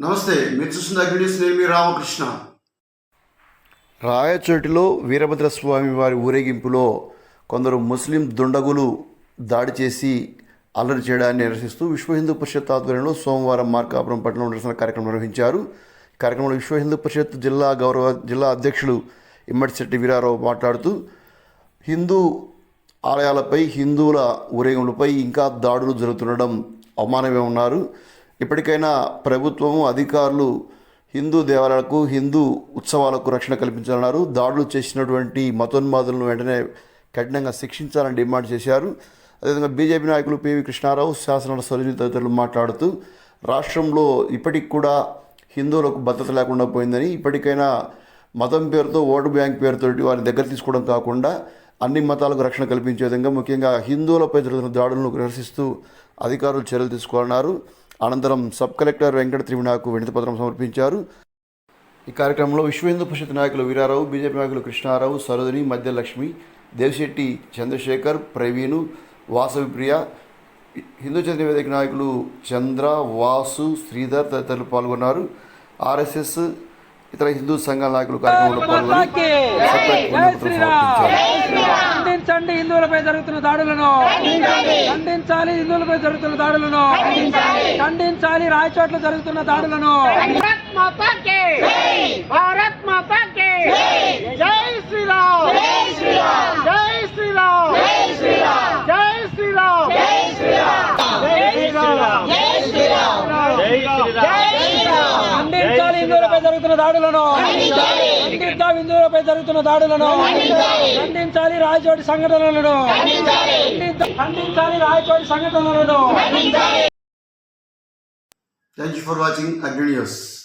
నమస్తే మీరు చూస్తున్న అగ్నిస్ నేను రామకృష్ణ. రాయచోటిలో వీరభద్రస్వామి వారి ఊరేగింపులో కొందరు ముస్లిం దుండగులు దాడి చేసి అల్లరి చేయడాన్ని నిరసిస్తూ విశ్వ హిందూ పరిషత్ ఆధ్వర్యంలో సోమవారం మార్కాపురం పట్టణంలో నిరసన కార్యక్రమం నిర్వహించారు. కార్యక్రమంలో విశ్వ హిందూ పరిషత్ జిల్లా గౌరవ జిల్లా అధ్యక్షులు ఇమ్మడిశెట్టి వీరారావు మాట్లాడుతూ హిందూ ఆలయాలపై హిందువుల ఊరేగింపులపై ఇంకా దాడులు జరుగుతుండడం అవమానమే ఉన్నారు. ఇప్పటికైనా ప్రభుత్వము అధికారులు హిందూ దేవాలయాలకు హిందూ ఉత్సవాలకు రక్షణ కల్పించాలన్నారు. దాడులు చేసినటువంటి మతోన్మాదులను వెంటనే కఠినంగా శిక్షించాలని డిమాండ్ చేశారు. అదేవిధంగా బీజేపీ నాయకులు పివి కృష్ణారావు శాసన సరిని తదితరులు మాట్లాడుతూ రాష్ట్రంలో ఇప్పటికి కూడా హిందువులకు భద్రత లేకుండా పోయిందని ఇప్పటికైనా మతం పేరుతో ఓటు బ్యాంక్ పేరుతో వారి దగ్గర తీసుకోవడం కాకుండా అన్ని మతాలకు రక్షణ కల్పించే విధంగా ముఖ్యంగా హిందువులపై జరుగుతున్న దాడులను నిరసిస్తూ అధికారులు చర్యలు తీసుకోవాలన్నారు. అనంతరం సబ్ కలెక్టర్ వెంకట త్రివినాకు వినతిపత్రం సమర్పించారు. ఈ కార్యక్రమంలో విశ్వ హిందూ పరిషత్ నాయకులు వీరారావు బీజేపీ నాయకులు కృష్ణారావు సరోజిని మధ్యలక్ష్మి దేవిశెట్టి చంద్రశేఖర్ ప్రవీణు వాసవి ప్రియ హిందూ చైతన్య వేదిక నాయకులు చంద్ర వాసు శ్రీధర్ తదితరులు పాల్గొన్నారు. ఆర్ఎస్ఎస్ ఇతర హిందూ సంఘాల నాయకులు కార్యక్రమంలో పాల్గొని సమర్పించారు. ఖండించండి హిందువులపై జరుగుతున్న దాడులను. ఖండించాలి హిందువులపై జరుగుతున్న దాడులను. ఖండించాలి రాయచోట్ల జరుగుతున్న దాడులను. ఖండించాలి హిందువులపై జరుగుతున్న దాడులను. ఖండిద్దాం హిందువులపై జరుగుతున్న దాడులను. ఖండించాలి రాయచోటి సంఘటనలను. ఖండించ- ఖండించాలి రాయచోటి సంఘటనలను. Thank you for watching Agni news